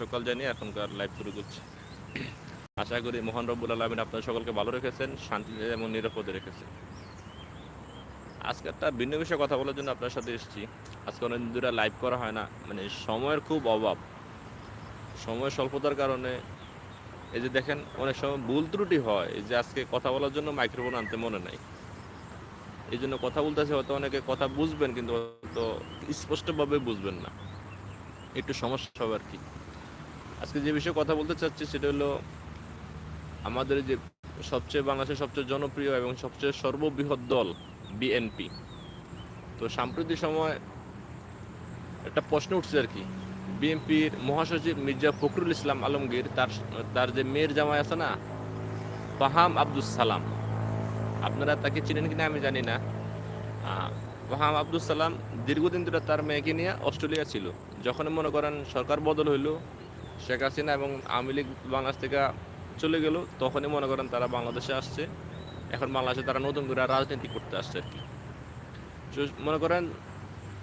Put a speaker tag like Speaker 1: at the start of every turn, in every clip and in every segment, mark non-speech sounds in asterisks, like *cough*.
Speaker 1: সকাল জানিয়ে এখনকার লাইভ শুরু করছি। আশা করি মোহন রব্বুল আলমিন আপনার সকলকে ভালো রেখেছেন শান্তিতে এবং নিরাপদে রেখেছেন। আজকে একটা ভিন্ন বিষয়ে কথা বলার জন্য আপনার সাথে এসেছি। আজকে অনেকদিন ধরে লাইভ করা হয় না মানে সময়ের খুব অভাব। সময় স্বল্পতার কারণে এই যে দেখেন, অনেক সময় ভুল ত্রুটি হয় যে আজকে কথা বলার জন্য মাইক্রোফোন আনতে মনে নাই। এই জন্য কথা বলতেছে হয়তো অনেকে, কথা বুঝবেন কিন্তু স্পষ্টভাবে বুঝবেন না। একটু সমস্যা হবে আর কি। আজকে যে বিষয়ে কথা বলতে চাচ্ছি সেটা হলো আমাদের যে সবচেয়ে বাংলাদেশের সবচেয়ে জনপ্রিয় এবং সবচেয়ে সর্ববৃহৎ দল, বিএনপি। তো সাম্প্রতিক সময় একটা প্রশ্ন উঠছে আর কি। বিএনপির মহাসচিব মির্জা ফখরুল ইসলাম আলমগীর, তার তার যে মেয়ের জামাই আছে না, ফাহাম আব্দুল সালাম। আপনারা তাকে চিনেন কিনা আমি জানি না। ফাহাম আব্দুল সালাম দীর্ঘদিন ধরে তার মেয়েকে নিয়ে অস্ট্রেলিয়া ছিল। যখন মনে করেন সরকার বদল হইল শেখ হাসিনা এবং আওয়ামী লীগ বাংলাদেশ থেকে চলে গেল, তখনই মনে করেন তারা বাংলাদেশে আসছে। এখন বাংলাদেশে তারা নতুন করে রাজনীতি করতে আসছে আর কি। মনে করেন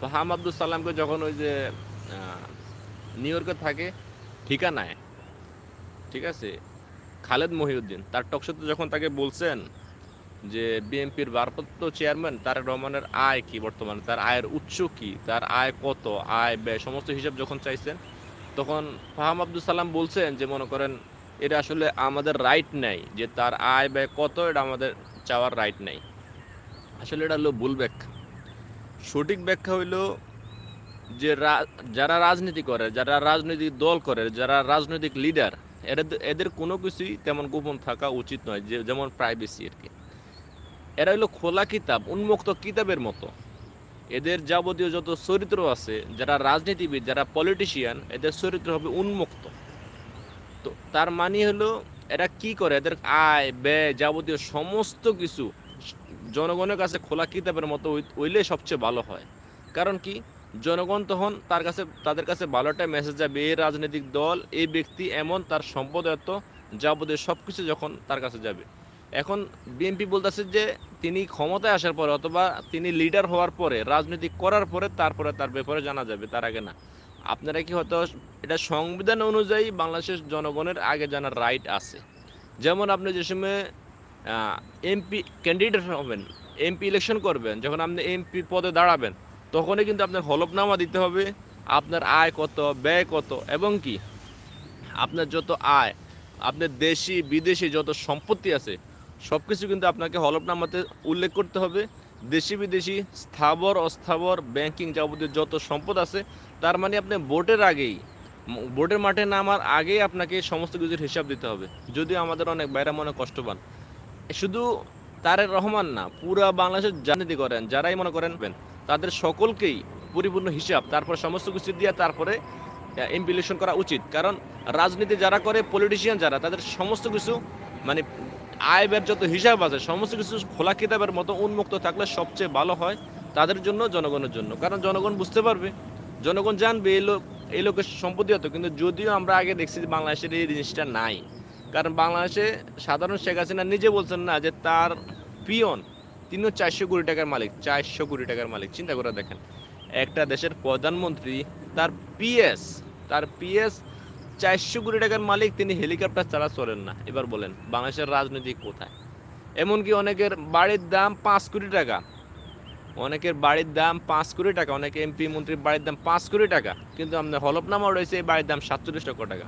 Speaker 1: ফাহাম আব্দুল সালামকে যখন ওই যে নিউ ইয়র্কে থাকে, ঠিকানায়, ঠিক আছে, খালেদ মহিউদ্দিন, তার টকশোতে যখন তাকে বলছেন যে বিএনপির ভারপ্রাপ্ত চেয়ারম্যান তারেক রহমানের আয় কি বর্তমানে? তার আয়ের উৎস কি? তার আয় কত? আয় ব্যয়, সমস্ত হিসাব যখন চাইছেন তখন ফাহাম আব্দুল সালাম বলছেন যে, মনে করেন এটা আসলে আমাদের রাইট নাই, যে তার আয় ব্যয় কত, এটা আমাদের চাওয়ার রাইট নাই। আসলে এটা হলো ভুল ব্যাখ্যা। সঠিক ব্যাখ্যা হইল যে যারা রাজনীতি করে, যারা রাজনৈতিক দল করে, যারা রাজনৈতিক লিডার এদের এদের কোনো কিছুই তেমন গোপন থাকা উচিত নয়, যে, যেমন প্রাইভেসি আর কি। এরা হলো খোলা কিতাব, উন্মুক্ত কিতাবের মতো। এদের যাবতীয় যত চরিত্র আছে, যারা রাজনীতিবিদ, যারা পলিটিশিয়ান এদের চরিত্র হবে উন্মুক্ত। তো তার মানে হলো, এরা কি করে? এদের আয়, ব্যয় যাবতীয় সমস্ত কিছু জনগণের কাছে খোলা কিতাবের মতো হই- হইলে সবচেয়ে ভালো হয়। কারণ কি? জনগণ তখন তার কাছে, তাদের কাছে ভালো একটা মেসেজ যাবে এই রাজনৈতিক দল এই ব্যক্তি এমন, তার সম্পদ এত, যাবতীয় সব কিছু যখন তার কাছে যাবে। এখন বিএনপি বলতেছে যে তিনি ক্ষমতায় আসার পরে অথবা তিনি লিডার হওয়ার পরে, রাজনীতি করার পরে, তারপরে তার ব্যাপারে জানা যাবে, তার আগে না। আপনারা কি হয়তো এটা সংবিধান অনুযায়ী বাংলাদেশের জনগণের আগে জানার রাইট আছে। যেমন আপনি যে সময় এমপি ক্যান্ডিডেট হবেন এমপি ইলেকশন করবেন, যখন আপনি এমপি পদে দাঁড়াবেন, তখনই কিন্তু আপনার হলফনামা দিতে হবে, আপনার আয় কত, ব্যয় কত, এবং কি? আপনার যত আয়, আপনার দেশি, বিদেশি যত সম্পত্তি আছে সব কিছু কিন্তু আপনাকে হলফনামাতে উল্লেখ করতে হবে। দেশি বিদেশি, স্থাবর, অস্থাবর ব্যাংকিং যাবতীয় যত সম্পদ আছে, তার মানে আপনি ভোটের আগেই, ভোটের মাঠে নামার আগেই আপনাকে সমস্ত কিছুর হিসাব দিতে হবে। যদিও আমাদের অনেক বাইরে মনে কষ্ট পান। শুধু তারেক রহমান না, পুরা বাংলাদেশের রাজনীতি করেন, যারাই মনে করেন তাদের সকলকেই পরিপূর্ণ হিসাব, তারপর সমস্ত কিছু দিয়ে তারপরে ইমপ্লিমেশন করা উচিত। কারণ রাজনীতি যারা করে পলিটিশিয়ান যারা, তাদের সমস্ত কিছু মানে আয় ব্যয়ের যত হিসাব আছে, সমস্ত কিছু খোলা কিতাবের মতো উন্মুক্ত থাকলে সবচেয়ে ভালো হয় তাদের জন্য, জনগণের জন্য। কারণ জনগণ বুঝতে পারবে, জনগণ জানবে এই লোক, এই লোকের সম্পত্তি হতো কিন্তু যদিও আমরা আগে দেখছি যে বাংলাদেশের এই জিনিসটা নাই, কারণ বাংলাদেশে সাধারণ শেখ হাসিনা নিজে বলছেন না যে তার পিয়ন তিনিও চারশো কোটি টাকার মালিক, চারশো কোটি টাকার মালিক। চিন্তা করে দেখেন, একটা দেশের প্রধানমন্ত্রী, তার পিএস তার পিএস চারশো কোটি টাকার মালিক তিনি হেলিকপ্টার ছাড়া চলেন না। এবার বলেন, বাংলাদেশের রাজনীতি কোথায়? এমনকি অনেকের বাড়ির দাম পাঁচ কোটি টাকা। অনেকের বাড়ির দাম পাঁচ কোটি টাকা, অনেকে এমপি মন্ত্রীর বাড়ির দাম পাঁচ কোটি টাকা, কিন্তু আমাদের হলফনামা রয়েছে, এই বাড়ির দাম সাতচল্লিশ লক্ষ টাকা।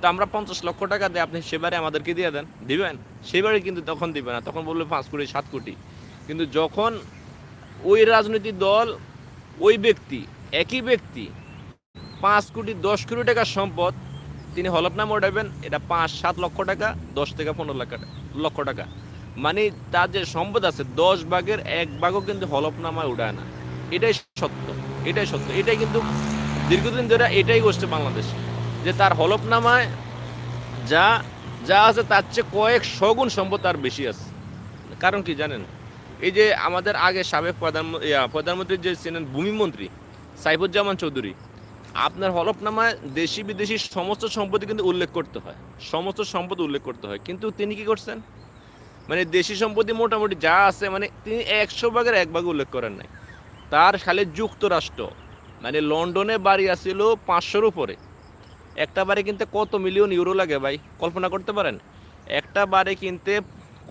Speaker 1: তো আমরা পঞ্চাশ লক্ষ টাকা দিয়ে আপনি সেবারে আমাদেরকে দিয়ে দেন। দিবেন? সেবারে কিন্তু তখন দিবে না, তখন বলবে পাঁচ কোটি, সাত কোটি। কিন্তু যখন ওই রাজনৈতিক দল, ওই ব্যক্তি, একই ব্যক্তি, পাঁচ কোটি, দশ কোটি টাকার সম্পদ তিনি হলফনামা উঠাবেন এটা পাঁচ, সাত লক্ষ টাকা, দশ থেকে পনেরো লাখ লক্ষ টাকা। মানে তার যে সম্পদ আছে, দশ ভাগের এক ভাগও কিন্তু হলফনামায় উঠায় না। এটাই সত্য এটাই সত্য। এটাই কিন্তু দীর্ঘদিন ধরে এটাই করছে বাংলাদেশ, যে তার হলফনামায় যা যা আছে তার চেয়ে কয়েক শগুণ সম্পদ তার বেশি আছে। কারণ কি জানেন? এই যে আমাদের আগে সাবেক প্রধান প্রধানমন্ত্রী যে ছিলেন ভূমিমন্ত্রী, সাইফুজ্জামান চৌধুরী আপনার হলফনামায় দেশি বিদেশি সমস্ত সম্পত্তি কিন্তু উল্লেখ করতে হয়। সমস্ত সম্পদ উল্লেখ করতে হয়। কিন্তু তিনি কি করছেন? মানে দেশি সম্পত্তি মোটামুটি যা আছে মানে তিনি একশো ভাগের এক ভাগ উল্লেখ করেন নাই। তার খালি যুক্তরাষ্ট্র মানে লন্ডনে বাড়ি আসছিল পাঁচশোর উপরে। একটা বাড়ি কিনতে কত মিলিয়ন ইউরো লাগে ভাই? কল্পনা করতে পারেন? একটা বাড়ি কিনতে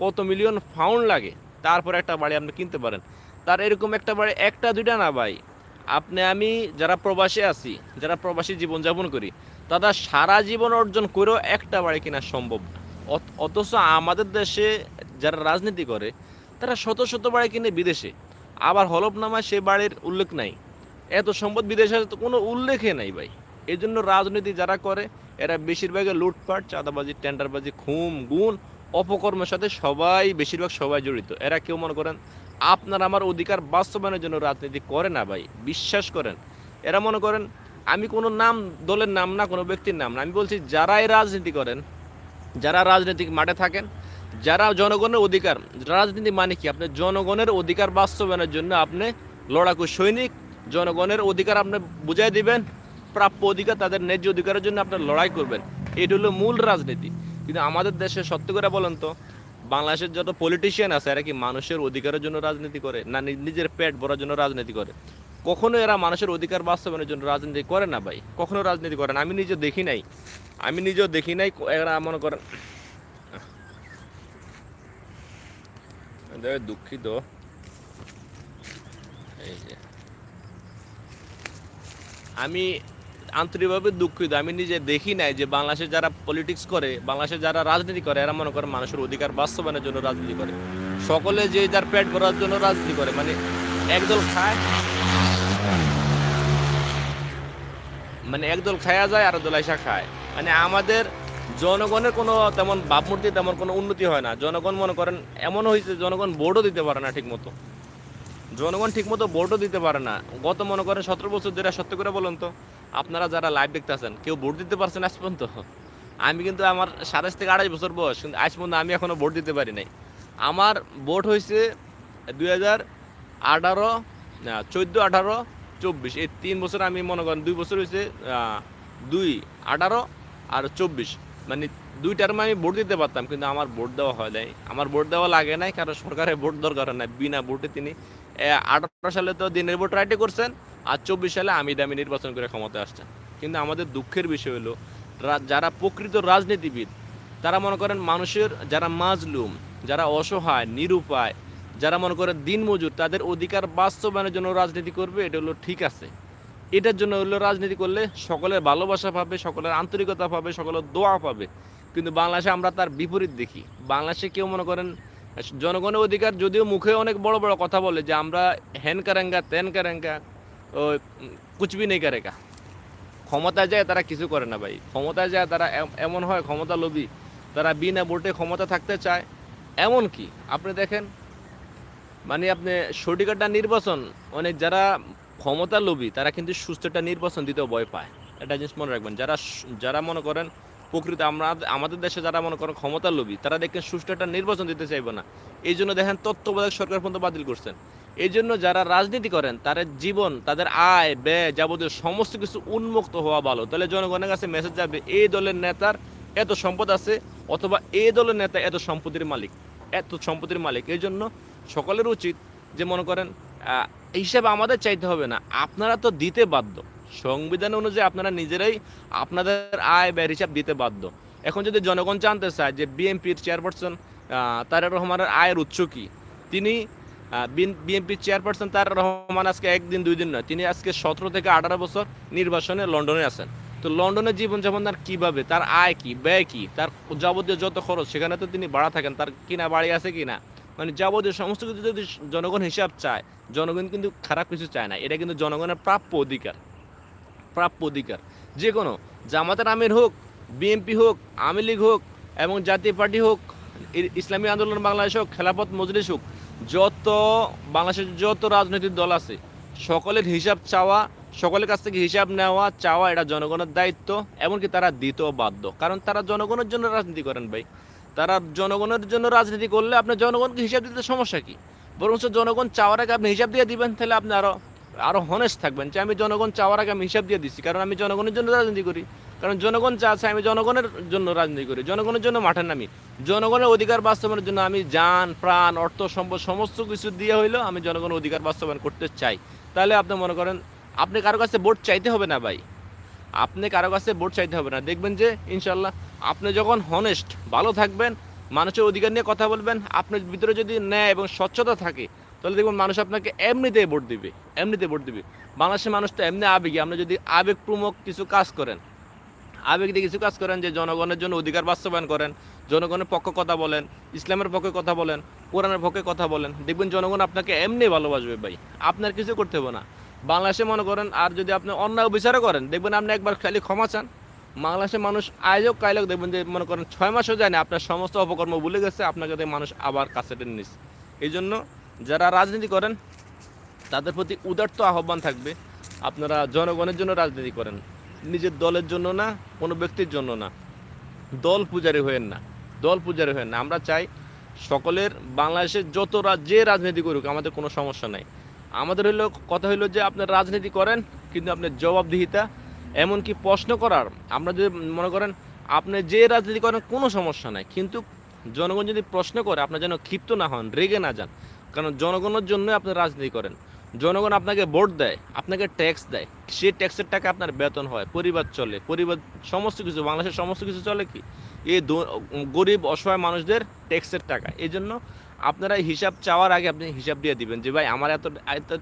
Speaker 1: কত মিলিয়ন ফাউন্ড লাগে? তারপর একটা বাড়ি আপনি কিনতে পারেন। তার এরকম একটা বাড়ি, একটা দুইটা না ভাই? আপনি, আমি যারা প্রবাসী আছি, যারা প্রবাসী জীবনযাপন করি, তারা সারা জীবন অর্জন করেও একটা বাড়ি কেনা সম্ভব অথচ আমাদের দেশে যারা রাজনীতি করে, তারা শত শত বাড়ি কিনে বিদেশে। আবার হলফনামায় সে বাড়ির উল্লেখ নাই। এত সম্পদ বিদেশে তো কোনো উল্লেখে নাই ভাই। এই জন্য রাজনীতি যারা করে, এরা বেশিরভাগই লুটপাট, চাঁদাবাজি, টেন্ডারবাজি খুম গুণ, অপকর্মের সাথে সবাই, বেশিরভাগ সবাই জড়িত। এরা কেউ মনে করেন আপনার আমার অধিকার বাস্তবায়নের জন্য রাজনীতি করে না ভাই, বিশ্বাস করেন। এরা মনে করেন, আমি কোনো নাম, দলের নাম না, কোনো ব্যক্তির নাম না। আমি বলছি, যারাই রাজনীতি করেন, যারা রাজনৈতিক মাঠে থাকেন, যারা জনগণের অধিকার, রাজনীতি মানে কি? আপনি জনগণের অধিকার বাস্তবায়নের জন্য আপনি লড়াকু সৈনিক, জনগণের অধিকার আপনি বুঝাই দিবেন, প্রাপ্য অধিকার তাদের ন্যায্য অধিকারের জন্য আপনি লড়াই করবেন। এটা হলো মূল রাজনীতি। কিন্তু আমাদের দেশে সত্য করে বলেন তো বাংলাদেশের যত পলিটিশিয়ান আছে, এরা কি মানুষের অধিকারের জন্য রাজনীতি করে, না নিজের পেট ভরার জন্য রাজনীতি করে? কখনো এরা মানুষের অধিকার বাস্তবায়নের জন্য রাজনীতি করে না ভাই? কখনো রাজনীতি করে না। আমি নিজে দেখি নাই। আমি নিজেও দেখি নাই, এরা মনে করেন দুঃখিত। আমি আন্তরিকভাবে দুঃখিত। আমি নিজে দেখি নাই যে বাংলাদেশে যারা পলিটিক্স করে, বাংলাদেশে যারা রাজনীতি করে, এরা মনে করে মানুষের অধিকার বাস্তবায়নের জন্য রাজনীতি করে। সকলে যে যার পেট ভরার জন্য রাজনীতি করে মানে একদল খায় মানে একদল খায়া যায়, আর দল আইসা খায়। মানে আমাদের জনগণের কোনো তেমন ভাবমূর্তি, তেমন কোনো উন্নতি হয় না। জনগণ মনে করেন এমন হয়েছে জনগণ ভোটও দিতে পারে না ঠিক মতো জনগণ ঠিকমতো ভোটও দিতে পারে না। গত মনে করেন সতেরো বছর ধরে, সত্য করে বলুন তো আপনারা যারা লাইভ দেখতেছেন কেউ ভোট দিতে পারছেন আজ পর্যন্ত। আমি কিন্তু আমার সাতাশ থেকে আড়াইশ বছর বয়স, কিন্তু আজ পর্যন্ত আমি এখনও ভোট দিতে পারি নাই। আমার ভোট হয়েছে দুই হাজার আঠারো চোদ্দ আঠারো, চব্বিশ। এই তিন বছর আমি মনে করেন দুই বছর হয়েছে দুই আঠারো আর চব্বিশ। মানে দুই টার্মে আমি ভোট দিতে পারতাম, কিন্তু আমার ভোট দেওয়া হয় নাই। আমার ভোট দেওয়া লাগে নাই, কারণ সরকারের ভোট দরকার হয় না বিনা ভোটে তিনি আঠারো সালে তো দিনের ভোট রাইটে করছেন আর চব্বিশ সালে আমি দামি নির্বাচন করে ক্ষমতায় আসছেন। কিন্তু আমাদের দুঃখের বিষয় হলো যারা প্রকৃত রাজনীতিবিদ, তারা মনে করেন মানুষের যারা মাজলুম, যারা অসহায়, নিরুপায়, যারা মনে করেন দিনমজুর, তাদের অধিকার বাস্তবায়নের জন্য রাজনীতি করবে, এটা হলো ঠিক আছে। এটার জন্য হলো রাজনীতি করলে সকলের ভালোবাসা পাবে, সকলের আন্তরিকতা পাবে, সকলের দোয়া পাবে। কিন্তু বাংলাদেশে আমরা তার বিপরীত দেখি। বাংলাদেশে কেউ মনে করেন, জনগণের অধিকার যদিও মুখে অনেক বড় বড় কথা বলে যে আমরা হ্যান কারেঙ্গা তেন কারেঙ্গা কুচবি নেই কারেগা। ক্ষমতায় যায়, তারা কিছু করে না ভাই। ক্ষমতায় যায়, তারা এমন হয়, ক্ষমতা লোভী। তারা বিনা ভোটে ক্ষমতা থাকতে চায়। এমন কি? আপনি দেখেন মানে আপনি সঠিক একটা নির্বাচন অনেক যারা ক্ষমতা লোভী, তারা কিন্তু সুস্থ একটা নির্বাচন দিতেও ভয় পায়। এটা জিনিস মনে রাখবেন, যারা যারা মনে করেন, প্রকৃত আমরা, আমাদের দেশে যারা মনে করেন ক্ষমতা লোভী, তারা দেখেন সুষ্ঠু একটা নির্বাচন দিতে চাইবে না। এই জন্য দেখেন তত্ত্বাবধায়ক সরকার পর্যন্ত বাতিল করছেন। এই জন্য যারা রাজনীতি করেন, তাদের জীবন, তাদের আয়, ব্যয় যাবতীয় সমস্ত কিছু উন্মুক্ত হওয়া ভালো। তাহলে জনগণের কাছে মেসেজ যাবে এই দলের নেতার এত সম্পদ আছে, অথবা এই দলের নেতা এত সম্পত্তির মালিক, এত সম্পত্তির মালিক। এই জন্য সকলের উচিত যে মনে করেন হিসাবে আমাদের চাইতে হবে না। আপনারা তো দিতে বাধ্য। সংবিধান অনুযায়ী আপনারা নিজেরাই আপনাদের আয় ব্যয় হিসাব দিতে বাধ্য। এখন যদি জনগণ জানতে চায় যে বিএনপির চেয়ারপারসন তারেক রহমানের আয়ের উৎস কী, তিনি বিএনপির চেয়ারপারসন তার রহমান আজকে একদিন, দুই দিন নয়। তিনি আজকে সতেরো থেকে আঠারো বছর নির্বাচনে লন্ডনে আছেন। তো লন্ডনের জীবনযাপন তার কীভাবে? তার আয় কি? ব্যয় কি? তার যাবতীয় যত খরচ, সেখানে তো তিনি বাড়া থাকেন। তার কিনা বাড়ি আছে কিনা? মানে যাবতীয় সমস্ত কিছু যদি জনগণ হিসাব চায়, জনগণ কিন্তু খারাপ কিছু চায় না। এটা কিন্তু জনগণের প্রাপ্য অধিকার। প্রাপ্য অধিকার। যে কোনো জামাতের আমির হোক বিএনপি হোক, আওয়ামী লীগ হোক, এবং জাতীয় পার্টি হোক ইসলামী আন্দোলন বাংলাদেশ হোক খেলাপথ মজলিস হোক যত বাংলাদেশের যত রাজনৈতিক দল আছে, সকলের হিসাব চাওয়া, সকলের কাছ থেকে হিসাব নেওয়া, চাওয়া এটা জনগণের দায়িত্ব, এমনকি তারা দিতেও বাধ্য। কারণ তারা জনগণের জন্য রাজনীতি করেন ভাই। তারা জনগণের জন্য রাজনীতি করলে আপনার জনগণকে হিসাব দিতে সমস্যা কি? বরং জনগণ চাওয়ার আগে আপনি হিসাব দিয়ে দিবেন, তাহলে আপনি আরও আরও হনেস্ট থাকবেন যে আমি জনগণ চাওয়ার আগে আমি হিসাব দিয়ে দিচ্ছি কারণ আমি জনগণের জন্য রাজনীতি করি। কারণ জনগণ চাচ্ছে আমি জনগণের জন্য রাজনীতি করি, জনগণের জন্য মাঠে নামি। জনগণের অধিকার বাস্তবায়নের জন্য আমি যান, প্রাণ, অর্থ, সম্পদ সমস্ত কিছু দিয়ে হইলেও আমি জনগণের অধিকার বাস্তবায়ন করতে চাই। তাহলে আপনি মনে করেন, আপনি কারও কাছে ভোট চাইতে হবে না ভাই। আপনি কারও কাছে ভোট চাইতে হবে না। দেখবেন যে ইনশাল্লাহ আপনি যখন হনেস্ট ভালো থাকবেন, মানুষের অধিকার নিয়ে কথা বলবেন, আপনার ভিতরে যদি ন্যায় এবং স্বচ্ছতা থাকে তাহলে দেখবেন মানুষ আপনাকে এমনিতেই ভোট দিবে এমনিতে ভোট দিবে। বাংলাদেশের মানুষ তো এমনি আবেগী। আপনি যদি আবেগপ্রমুখ কিছু কাজ করেন আবেগ দিয়ে কিছু কাজ করেন যে জনগণের জন্য অধিকার বাস্তবায়ন করেন, জনগণের পক্ষে কথা বলেন, ইসলামের পক্ষে কথা বলেন, কোরআনের পক্ষে কথা বলেন, দেখবেন জনগণ আপনাকে এমনি ভালোবাসবে ভাই। আপনার কিছু করতে হবে না। বাংলাদেশে মনে করেন, আর যদি আপনি অন্যায় বিচারও করেন, দেখবেন আপনি একবার খালি ক্ষমা চান। বাংলাদেশের মানুষ আয়োজক কায়লক, দেখবেন যে মনে করেন ছয় মাসও যায় না, আপনার সমস্ত অপকর্ম ভুলে গেছে, আপনাকে মানুষ আবার কাছে টেনে নিচ্ছে এই জন্য যারা রাজনীতি করেন, তাদের প্রতি উদার্ত আহ্বান থাকবে, আপনারা জনগণের জন্য রাজনীতি করেন, নিজের দলের জন্য না, কোনো ব্যক্তির জন্য না। দল পূজারি হয়েন না, দল পূজারি হয়েন না। আমরা চাই সকলের, বাংলাদেশের যত যে রাজনীতি করুক, আমাদের কোনো সমস্যা নাই। আমাদের হইল, কথা হইল যে আপনার রাজনীতি করেন, কিন্তু আপনার জবাবদিহিতা, এমনকি প্রশ্ন করার, আমরা যদি মনে করেন, আপনি যে রাজনীতি করেন, কোনো সমস্যা নাই। কিন্তু জনগণ যদি প্রশ্ন করে আপনার যেন ক্ষিপ্ত না হন, রেগে না যান কারণ জনগণের জন্য আপনি রাজনীতি করেন। জনগণ আপনাকে ভোট দেয়, আপনাকে ট্যাক্স দেয়। সেই ট্যাক্সের টাকা আপনার বেতন হয়, পরিবার চলে। পরিবার, সমস্ত কিছু, বাংলাদেশের সমস্ত কিছু চলে কি? এই গরিব, অসহায় মানুষদের ট্যাক্সের টাকা। এই জন্য আপনারা হিসাব চাওয়ার আগে আপনি হিসাব দিয়ে দিবেন যে, ভাই, আমার এত,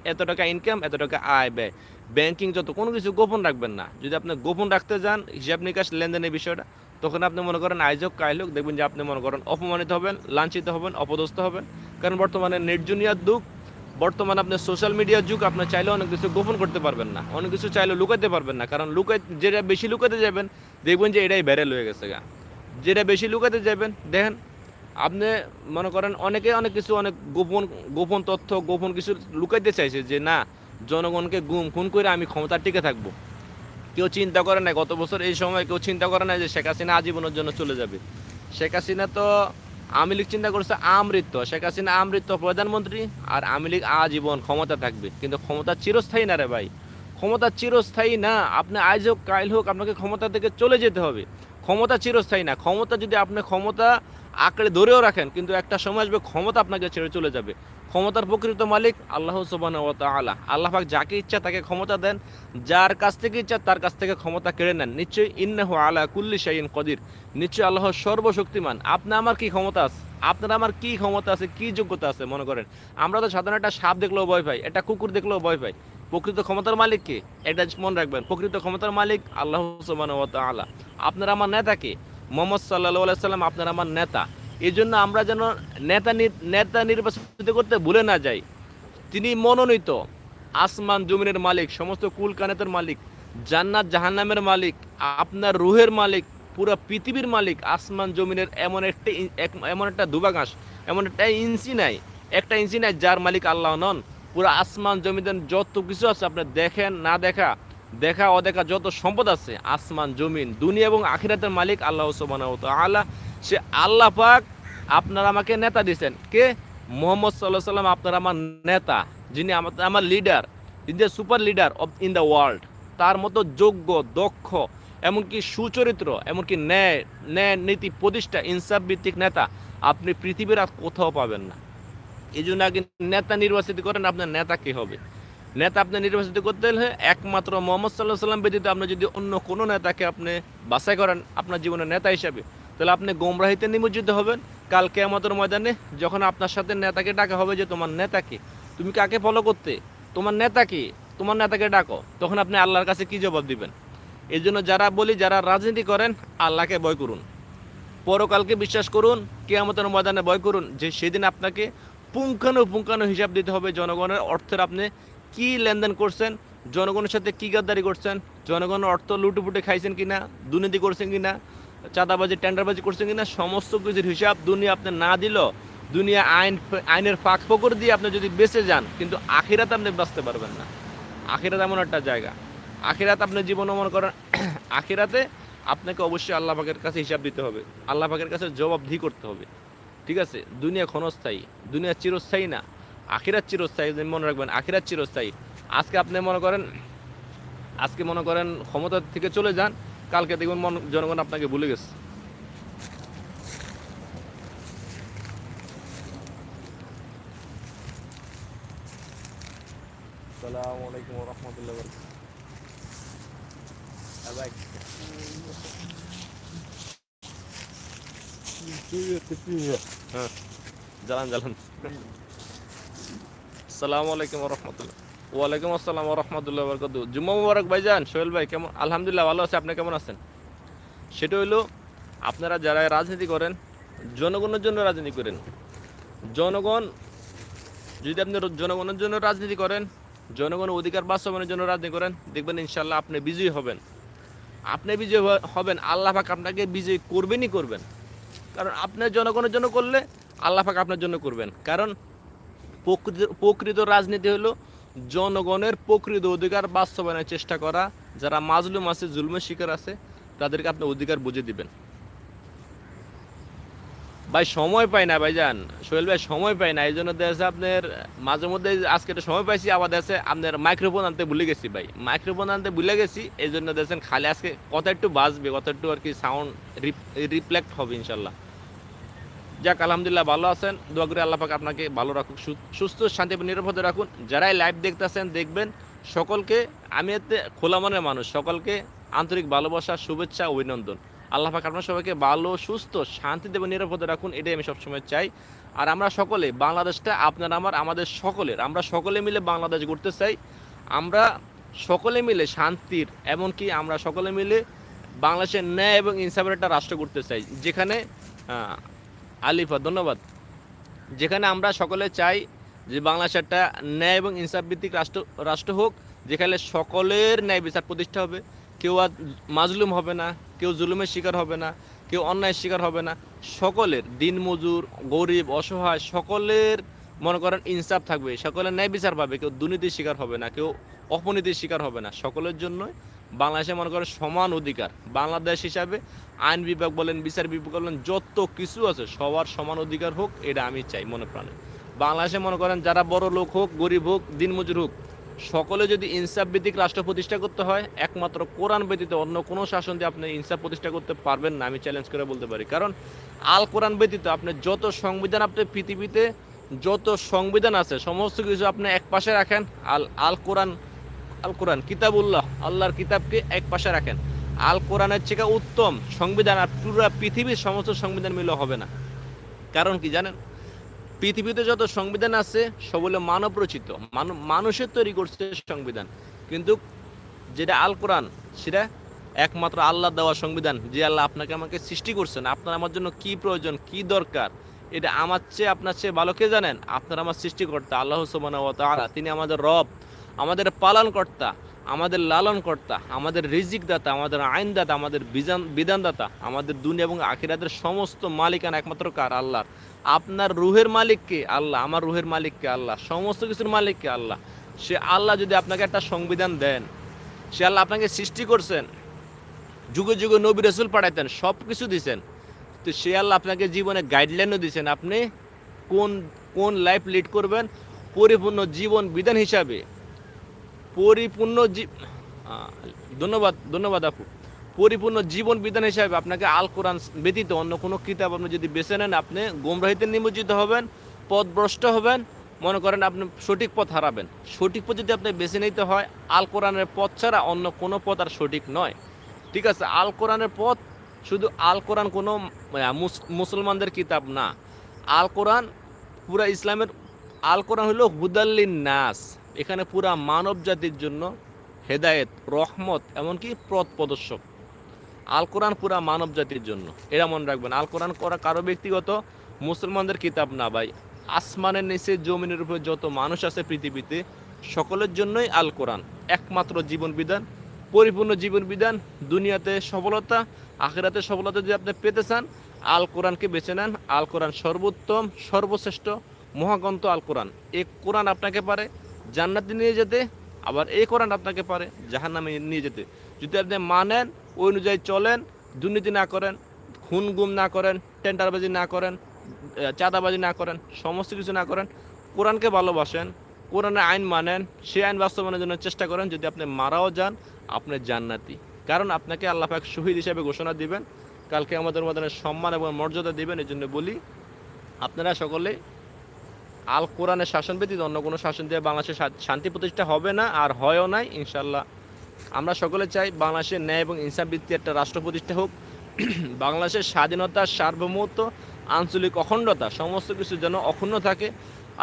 Speaker 1: এত- টাকা ইনকাম এত টাকা আয়, ব্যয়। ব্যাংকিং যত, কোনো কিছু গোপন রাখবেন না। যদি আপনি গোপন রাখতে যান, হিসাব নিকাশ, লেনদেনের বিষয়টা তখন আপনি মনে করেন আয়োজক কাইলোক, দেখবেন যে আপনি মনে করেন অপমানিত হবেন, লাঞ্ছিত হবেন, অপদস্থ হবেন। কারণ বর্তমানে নির্জনীয় যুগ বর্তমানে আপনার সোশ্যাল মিডিয়ার যুগ, আপনি চাইলে অনেক কিছু গোপন করতে পারবেন না। অনেক কিছু চাইলে লুকাতে পারবেন না। কারণ লুকাই, যেটা বেশি লুকাতে যাবেন, দেখবেন যে এটাই ব্যারেল হয়ে গেছে গা। যেটা বেশি লুকাতে যাবেন, দেখেন, আপনি মনে করেন অনেকে অনেক কিছু, অনেক গোপন গোপন তথ্য, গোপন কিছু লুকাইতে চাইছে যে, না, জনগণকে গুম খুন করে আমি ক্ষমতা টিকে থাকব। কেউ চিন্তা করে না গত বছর এই সময় কেউ চিন্তা করে না যে শেখ হাসিনা আজীবনের জন্য চলে যাবে। শেখ হাসিনা তো আওয়ামী লীগ চিন্তা করছে আমৃত্য, শেখ হাসিনা আমৃত্য প্রধানমন্ত্রী আর আওয়ামী লীগ আজীবন ক্ষমতা থাকবে। কিন্তু ক্ষমতা চিরস্থায়ী না রে ভাই, ক্ষমতা চিরস্থায়ী না, আপনি আজ হোক কাইল হোক আপনাকে ক্ষমতা থেকে চলে যেতে হবে। ক্ষমতা চিরস্থায়ী না, ক্ষমতা যদি আপনি ক্ষমতা আঁকড়ে ধরেও রাখেন, কিন্তু একটা সময় আসবে ক্ষমতা আপনাকে ছেড়ে চলে যাবে। ক্ষমতার প্রকৃত মালিক আল্লাহ সুবান তাআলা। আল্লাহ পাক যাকে ইচ্ছা তাকে ক্ষমতা দেন, যার কাছ থেকে ইচ্ছা তার কাছ থেকে ক্ষমতা কেড়ে নেন। নিশ্চয়ই ইন্নাহু আলা কুল্লি শাইইন কদির। নিশ্চয়ই আল্লাহ সর্বশক্তিমান। আপনি আমার কি ক্ষমতা আছে? আপনার আমার কি ক্ষমতা আছে? কি যোগ্যতা আছে? মনে করেন। আমরা তো সাধারণ একটা সাপ দেখলেও ভয় পাই, একটা কুকুর দেখলেও ভয় পাই। প্রকৃত ক্ষমতার মালিক কে? এটা মনে রাখবেন, প্রকৃত ক্ষমতার মালিক আল্লাহ সুবান তাআলা। আপনার আমার নেতাকে মোহাম্মদ সাল্লাহ সাল্লাম আপনার আমার নেতা। এই জন্য আমরা যেন নেতা নেতা নির্বাচিত করতে ভুলে না যাই। তিনি মনোনীত। আসমান জমিনের মালিক, সমস্ত কুল কানেতের মালিক, জান্নাত জাহান্নামের মালিক, আপনার রুহের মালিক, পুরো পৃথিবীর মালিক, আসমান জমিনের এমন একটা এক- এমন একটা দুবাগাস এমন একটা ইঞ্চি নাই, একটা ইঞ্চি নাই যার মালিক আল্লাহ নন। পুরো আসমান জমিনের যত কিছু আছে আপনি দেখেন, না দেখা দেখা, অদেখা যত সম্পদ আছে, আসমান, জমিন, দুনিয়া এবং আখিরাতের মালিক আল্লাহ ওয়া তাআলা। সে আল্লাহ পাক আপনার আমাকে নেতা দিয়েছেন। কে? মোহাম্মদ সাল্লাহ সাল্লাম আপনার আমার নেতা, যিনি আমার আমার leader in the super leader of in the world তার মতো যোগ্য, দক্ষ, এমনকি সুচরিত্র, এমনকি ন্যায় ন্যায় নীতি প্রতিষ্ঠা, ইনসাফ ভিত্তিক নেতা আপনি পৃথিবীর আর কোথাও পাবেন না। এই জন্য আগে নেতা নির্বাচিত করেন, আপনার নেতা কে হবে? নেতা আপনি নির্বাচিত করতে হলে একমাত্র মোহাম্মদ সাল্লাহ সাল্লাম ব্যতীত আপনি যদি অন্য কোনো নেতাকে আপনি বাছাই করেন, আপনার জীবনের নেতা হিসাবে তাহলে আপনি গোমরাহিতে নিমজ্জিত হবেন। কাল কেয়ামতের ময়দানে যখন আপনার সাথে নেতাকে ডাকা হবে যে তোমার নেতাকে তুমি কাকে ফলো করতে? তোমার নেতাকে তোমার নেতাকে ডাকো। তখন আপনি আল্লাহর কাছে কি জবাব দিবেন? এই জন্য যারা বলি, যারা রাজনীতি করেন, আল্লাহকে ভয় করুন। পরকালকে বিশ্বাস করুন, কেয়ামতের ময়দানে ভয় করুন যে সেদিন আপনাকে পুঙ্খানু পুঙ্খানু হিসাব দিতে হবে জনগণের অর্থের আপনি কি লেনদেন করছেন, জনগণের সাথে কি গাদ্দারি করছেন, জনগণের অর্থ লুটুপুটে খাইছেন কিনা, দুর্নীতি করছেন কিনা চাঁদাবাজি, টেন্ডারবাজি করছেন কিনা, সমস্ত কিছুর হিসাব দুনিয়া আপনি না দিল। দুনিয়া আইন, আইনের ফাঁক ফকর দিয়ে আপনি যদি বেঁচে যান, কিন্তু আখিরাতে আপনি বাঁচতে পারবেন না। আখিরাত এমন একটা জায়গা। আখিরাত আপনি জীবনে মনে করেন, *clears throat* আখিরাতে আপনাকে অবশ্যই আল্লাহ পাকের কাছে হিসাব দিতে হবে। আল্লাহ পাকের কাছে জবাবদিহি করতে হবে। ঠিক আছে? দুনিয়া ক্ষণস্থায়ী। দুনিয়া চিরস্থায়ী না। আখিরাত চিরস্থায়ী মনে রাখবেন, আখিরাত চিরস্থায়ী। আজকে আপনি মনে করেন, আজকে মনে করেন ক্ষমতা থেকে চলে যান কালকে দেখবেন মন জনগণ আপনাকে ভুলে গেছে। আসসালামু আলাইকুম রহমতুল্লাহ হ্যাঁ জ্বালান জ্বালান। আসসালামু আলাইকুম রহমতুল্লাহ। ওয়ালাইকুম আসসালাম রহমতুল্লাহ বরকত জুম্মা মুবারক ভাইজান, সোহেল ভাই, কেমন আলহামদুলিল্লাহ ভালো আছে, আপনি কেমন আছেন? সেটা হইল, আপনারা যারা রাজনীতি করেন, জনগণের জন্য রাজনীতি করেন। জনগণ, যদি আপনি জনগণের জন্য রাজনীতি করেন, জনগণের অধিকার বাস্তবায়নের জন্য রাজনীতি করেন, দেখবেন ইনশাল্লাহ আপনি বিজয়ী হবেন। আপনি বিজয়ী হবেন, আল্লাহ পাক আপনাকে বিজয়ী করবেনই করবেন। কারণ আপনি জনগণের জন্য করলে, আল্লাহ পাক আপনার জন্য করবেন। কারণ প্রকৃত প্রকৃত রাজনীতি হলো জনগণের প্রকৃত অধিকার বাস্তবায়নের চেষ্টা করা, যারা মাজলুম আছে, জুলমের শিকার আছে, তাদেরকে আপনি অধিকার বুঝে দিবেন। ভাই, সময় পাই না ভাই যান সোহেল ভাই, সময় পাই না এই জন্য দেখছে আপনার, মাঝে মধ্যে আজকে একটা সময় পাইছি, আবার দেখছে আপনার মাইক্রোফোন আনতে ভুলে গেছি, ভাই। মাইক্রোফোন আনতে ভুলে গেছি এই জন্য দেখছেন খালি আজকে কথা একটু বাজবে, কথা একটু আর কি সাউন্ড রিফ্লেক্ট হবে, ইনশাল্লাহ। যাক, আলহামদুলিল্লাহ ভালো আছেন। দোয়া করি আল্লাহ পাক আপনাকে ভালো রাখুক, সুস্থ শান্তি নিরাপদে রাখুন। যারাই লাইভ দেখতেছেন, দেখবেন, সকলকে, আমি এতে খোলা মনের মানুষ, সকলকে আন্তরিক ভালোবাসা, শুভেচ্ছা, অভিনন্দন। আল্লাহ পাক আপনার সবাইকে ভালো, সুস্থ শান্তি দেবে নিরাপদে রাখুন, এটাই আমি সবসময় চাই। আর আমরা সকলে, বাংলাদেশটা আপনার, আমার, আমাদের সকলের, আমরা সকলে মিলে বাংলাদেশ গড়তে চাই। আমরা সকলে মিলে শান্তির, এমনকি আমরা সকলে মিলে বাংলাদেশের ন্যায় এবং ইনসাফের একটা রাষ্ট্র করতে চাই, যেখানে আলিফা, ধন্যবাদ। যেখানে আমরা সকলে চাই যে বাংলাদেশ একটা ন্যায় এবং ইনসাফ ভিত্তিক রাষ্ট্র রাষ্ট্র হোক, যেখানে সকলের ন্যায় বিচার প্রতিষ্ঠা হবে। কেউ আর মাজলুম হবে না, কেউ জুলুমের শিকার হবে না, কেউ অন্যায়ের শিকার হবে না। সকলের দিনমজুর গরিব, অসহায়, সকলের মনে করেন ইনসাফ থাকবে। সকলের ন্যায় বিচার পাবে, কেউ দুর্নীতির শিকার হবে না, কেউ অপনীতির শিকার হবে না। সকলের জন্যই বাংলাদেশে মনে করেন সমান অধিকার। বাংলাদেশ হিসাবে আইন বিভাগ বলেন, বিচার বিভাগ বলেন, যত কিছু আছে, সবার সমান অধিকার হোক, এটা আমি চাই মনে প্রাণে। বাংলাদেশে মনে করেন, যারা বড় লোক হোক, গরিব হোক, দিনমজুর হোক, সকলে যদি ইনসাফ ভিত্তিক রাষ্ট্র প্রতিষ্ঠা করতে হয়, একমাত্র কোরআন ব্যতীত অন্য কোনো শাসন দিয়ে আপনি ইনসাফ প্রতিষ্ঠা করতে পারবেন না, আমি চ্যালেঞ্জ করে বলতে পারি। কারণ, আল কোরআন ব্যতীত আপনি যত সংবিধান আপনি পৃথিবীতে, যত সংবিধান আছে, সমস্ত কিছু আপনি এক পাশে রাখেন, আল আল কোরআন আল কোরআন, কিতাবুল্লাহ, আল্লাহর কিতাবকে এক পাশে রাখেন। আল কোরআনের চেয়ে উত্তম সংবিধান আর পুরো পৃথিবীর সমস্ত সংবিধান মিলে হবে না। কারণ কি জানেন? পৃথিবীতে যত সংবিধান আছে, সব হলো মানব রচিত। মানুষের তৈরি করছে সংবিধান। কিন্তু যেটা আল কোরআন, সেটা একমাত্র আল্লাহ দেওয়া সংবিধান। যে আল্লাহ আপনাকে আমাকে সৃষ্টি করছেন, আপনার আমার জন্য কি প্রয়োজন, কি দরকার, এটা আমার চেয়ে, আপনার চেয়ে ভালো কে জানেন? আপনার আমার সৃষ্টিকর্তা, আল্লাহ ওয়া তিনি আমাদের রব, আমাদের পালনকর্তা। আমাদের লালনকর্তা, আমাদের রিজিক দাতা আমাদের আইনদাতা, আমাদের বিধান বিধানদাতা, আমাদের দুনিয়া এবং আখিরাতের সমস্ত মালিকানা একমাত্র কার? আল্লাহর। আপনার রুহের মালিককে আল্লাহ। আমার রুহের মালিককে আল্লাহ। সমস্ত কিছুর মালিককে আল্লাহ। সে আল্লাহ যদি আপনাকে একটা সংবিধান দেন, সে আল্লাহ আপনাকে সৃষ্টি করছেন, যুগে যুগে নবী রসুল পাঠাইতেন সব কিছু দিছেন, তো সে আল্লাহ আপনাকে জীবনে গাইডলাইনও দিছেন। আপনি কোন কোন লাইফ লিড করবেন? পরিপূর্ণ জীবন বিধান হিসাবে। পরিপূর্ণ ধন্যবাদ ধন্যবাদ আপু। পরিপূর্ণ জীবন বিধান হিসাবে আপনাকে আল কোরআন ব্যতীত অন্য কোনো কিতাব আপনি যদি বেছে নেন, আপনি গোমরাহিতে নিমজ্জিত হবেন পথভ্রষ্ট হবেন, মনে করেন আপনি সঠিক পথ হারাবেন। সঠিক পথ যদি আপনি বেছে নিতে হয়, আল কোরআনের পথ ছাড়া অন্য কোনো পথ আর সঠিক নয়। ঠিক আছে, আল কোরআনের পথ শুধু আল কোরআন কোনো মুসলমানদের কিতাব না। আল কোরআন পুরা ইসলামের, আল কোরআন হলো হুদাল্লিন নাস এখানে পুরা মানব জাতির জন্য হেদায়েত, রহমত, এমনকি পথ প্রদর্শক। আল কোরআন পুরা মানব জাতির জন্য। এরা মনে রাখবেন, আল কোরআন করা কারও ব্যক্তিগত, মুসলমানদের কিতাব না ভাই। আসমানের নিচে, জমিনের উপরে যত মানুষ আছে পৃথিবীতে, সকলের জন্যই আল কোরআন। একমাত্র জীবন বিধান, পরিপূর্ণ জীবন বিধান, দুনিয়াতে সফলতা, আখেরাতে সফলতা যদি আপনি পেতে চান, আল কোরআনকে বেছে নেন। আল কোরআন সর্বোত্তম, সর্বশ্রেষ্ঠ, মহাগ্রন্থ আল কোরআন। এই কোরআন আপনাকে পারে জান্নাতে নিয়ে যেতে, আবার এই কোরআন আপনাকে পারে জাহান্নামে নিয়ে যেতে। যদি আপনি মানেন, ওই অনুযায়ী চলেন, দুর্নীতি না করেন খুন গুম না করেন, টেন্ডারবাজি না করেন চাঁদাবাজি না করেন, সমস্ত কিছু না করেন, কোরআনকে ভালোবাসেন, কোরআনের আইন মানেন, সেই আইন বাস্তবায়নের জন্য চেষ্টা করেন, যদি আপনি মারাও যান, আপনি জান্নাতি। কারণ আপনাকে আল্লাহ পাক শহীদ হিসেবে ঘোষণা দিবেন, কালকে আমাদের মধ্যে সম্মান এবং মর্যাদা দিবেন এই জন্য বলি, আপনারা সকলে আল কোরআনের শাসন ব্যতীত অন্য কোনো শাসন দিয়ে বাংলাদেশে শান্তি প্রতিষ্ঠা হবে না আর হয়ও নাই ইনশাল্লাহ আমরা সকলে চাই বাংলাদেশের ন্যায় এবং ইনসাফ ভিত্তিক একটা রাষ্ট্র প্রতিষ্ঠা হোক। *clears throat* বাংলাদেশের স্বাধীনতা, সার্বভৌমত্ব, আঞ্চলিক অখণ্ডতা, সমস্ত কিছু যেন অক্ষুণ্ণ থাকে।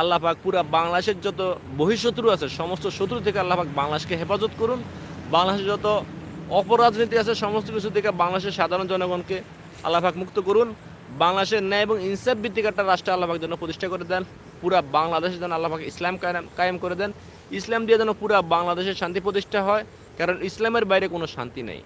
Speaker 1: আল্লাহ পাক পুরা বাংলাদেশের যত বহিঃশত্রু আছে, সমস্ত শত্রু থেকে আল্লাহ পাক বাংলাদেশকে হেফাজত করুন। বাংলাদেশের যত অপরাজনীতি আছে, সমস্ত কিছু থেকে বাংলাদেশের সাধারণ জনগণকে আল্লাহ পাক মুক্ত করুন। বাংলাদেশের ন্যায় এবং ইনসাফ ভিত্তিক একটা রাষ্ট্র আল্লাহ পাক যেন প্রতিষ্ঠা করে দেন। পুরা বাংলাদেশে যেন আল্লাহ ইসলাম কায়েম- করে দেন। ইসলাম দিয়ে যেন পুরা বাংলাদেশের শান্তি প্রতিষ্ঠা হয়, কারণ ইসলামের বাইরে কোনো শান্তি নেই।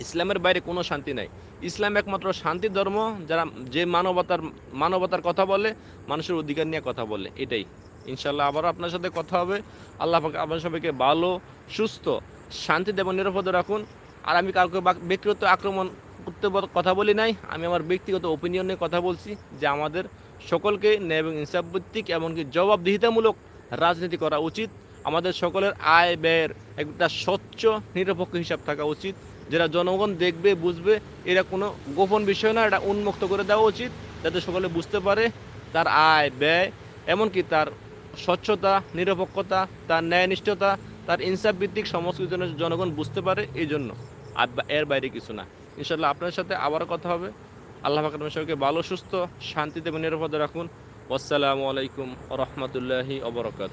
Speaker 1: ইসলামের বাইরে কোনো শান্তি নাই। ইসলাম একমাত্র শান্তি ধর্ম, যারা যে মানবতার মানবতার কথা বলে, মানুষের অধিকার নিয়ে কথা বলে, এটাই। ইনশাল্লাহ আবারও আপনার সাথে কথা হবে। আল্লাহ আপনার সবাইকে ভালো, সুস্থ, শান্তিতে এবং নিরাপদে রাখুন। আর আমি কাউকে ব্যক্তিগত আক্রমণ করতে কথা বলি নাই। আমি আমার ব্যক্তিগত ওপিনিয়ন নিয়ে কথা বলছি, যে আমাদের সকলকে ন্যায় এবং ইনসাফ ভিত্তিক এমনকি জবাবদিহিতামূলক রাজনীতি করা উচিত। আমাদের সকলের আয় ব্যয়ের একটা স্বচ্ছ, নিরপেক্ষ হিসাব থাকা উচিত। যেটা জনগণ দেখবে, বুঝবে এটা কোনো গোপন বিষয় না এটা উন্মুক্ত করে দেওয়া উচিত যাতে সকলে বুঝতে পারে তার আয় ব্যয়, এমনকি তার স্বচ্ছতা, নিরপেক্ষতা, তার ন্যায়নিষ্ঠতা, তার ইনসাফ ভিত্তিক সমস্ত কিছু জনগণ বুঝতে পারে এই জন্য আর এর বাইরে কিছু না। ইনশাল্লাহ আপনার সাথে আবার কথা হবে। আল্লাহ পাক আপনার সবাইকে ভালো সুস্থ শান্তিতে নিরাপদে রাখুন। আসসালামু আলাইকুম রহমতুল্লাহি অবরকাত